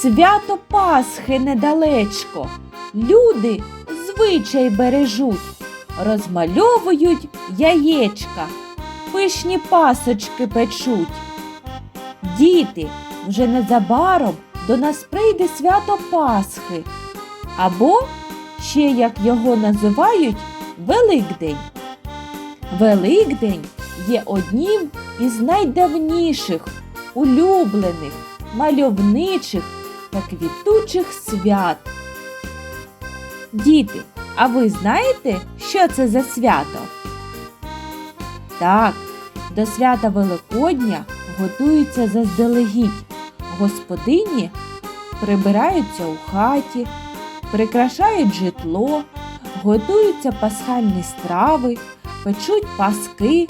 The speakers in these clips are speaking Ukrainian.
Свято Пасхи недалечко. Люди звичай бережуть, розмальовують яєчка, пишні пасочки печуть. Діти, вже незабаром до нас прийде свято Пасхи, або ще як його називають Великдень. Великдень є одним із найдавніших, улюблених, мальовничих та квітучих свят. Діти, а ви знаєте, що це за свято? Так, до свята Великодня готуються заздалегідь. Господині прибираються у хаті, прикрашають житло, готуються пасхальні страви, печуть паски,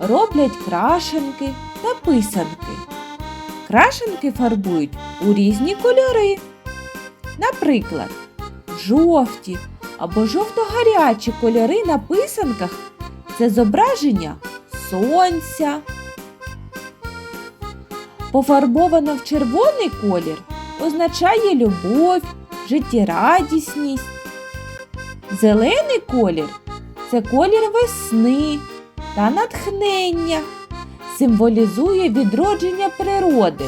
роблять крашенки та писанки. Крашенки фарбують у різні кольори. Наприклад, жовті або жовто-гарячі кольори на писанках це зображення сонця. Пофарбовано в червоний колір означає любов, життєрадісність. Зелений колір це колір весни та натхнення, символізує відродження природи.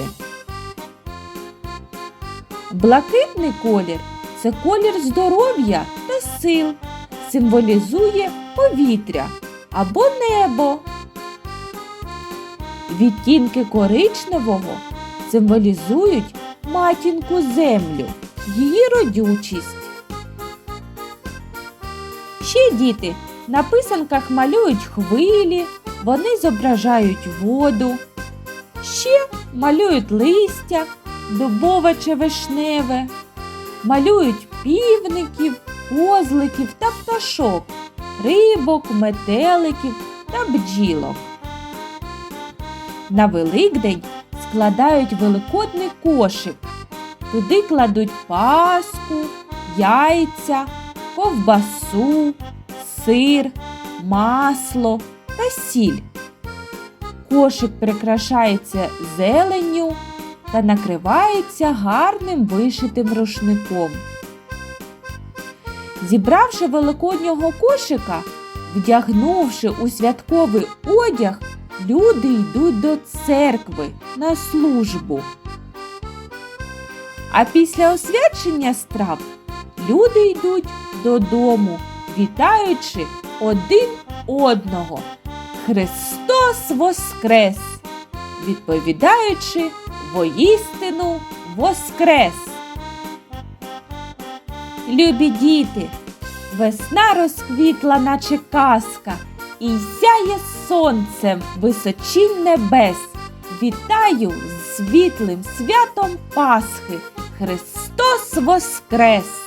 Блакитний колір це колір здоров'я та сил, символізує повітря або небо. Відтінки коричневого символізують матінку землю, її родючість. Ще діти на писанках малюють хвилі, вони зображають воду. Ще малюють листя, дубове чи вишневе, малюють півників, козликів та пташок, рибок, метеликів та бджілок. На Великдень складають великодний кошик. Туди кладуть паску, яйця, ковбасу, сир, масло та сіль. Кошик прикрашається зеленню та накривається гарним вишитим рушником. Зібравши великоднього кошика, вдягнувши у святковий одяг, люди йдуть до церкви на службу. А після освячення страв люди йдуть додому, вітаючи один одного. Христос Воскрес! Відповідаючи воістину Воскрес! Любі діти, весна розквітла, наче казка, і сяє сонцем височінь небес. Вітаю з світлим святом Пасхи! Христос Воскрес!